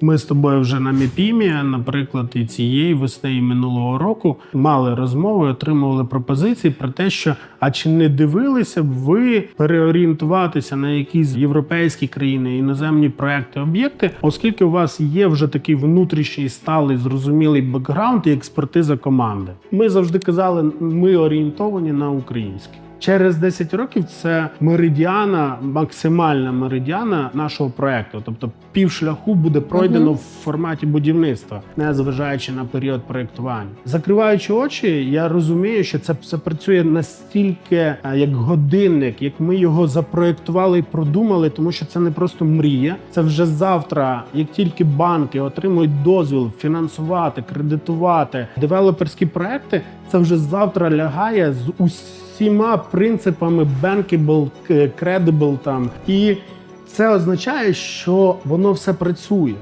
Ми з тобою вже на МІПІМі, наприклад, і цієї весни і минулого року мали розмови, отримували пропозиції про те, що а чи не дивилися б ви переорієнтуватися на якісь європейські країни, іноземні проекти, об'єкти, оскільки у вас є вже такий внутрішній сталий зрозумілий бекграунд і експертиза команди. Ми завжди казали, ми орієнтовані на українське. Через 10 років це меридіана, максимальна меридіана нашого проекту. Тобто півшляху буде пройдено в форматі будівництва, не зважаючи на період проєктування. Закриваючи очі, я розумію, що це все працює настільки е, як годинник, як ми його запроєктували і продумали, тому що це не просто мрія. Це вже завтра, як тільки банки отримують дозвіл фінансувати, кредитувати девелоперські проекти, це вже завтра лягає з усіма принципами bankable, credible там і це означає, що воно все працює.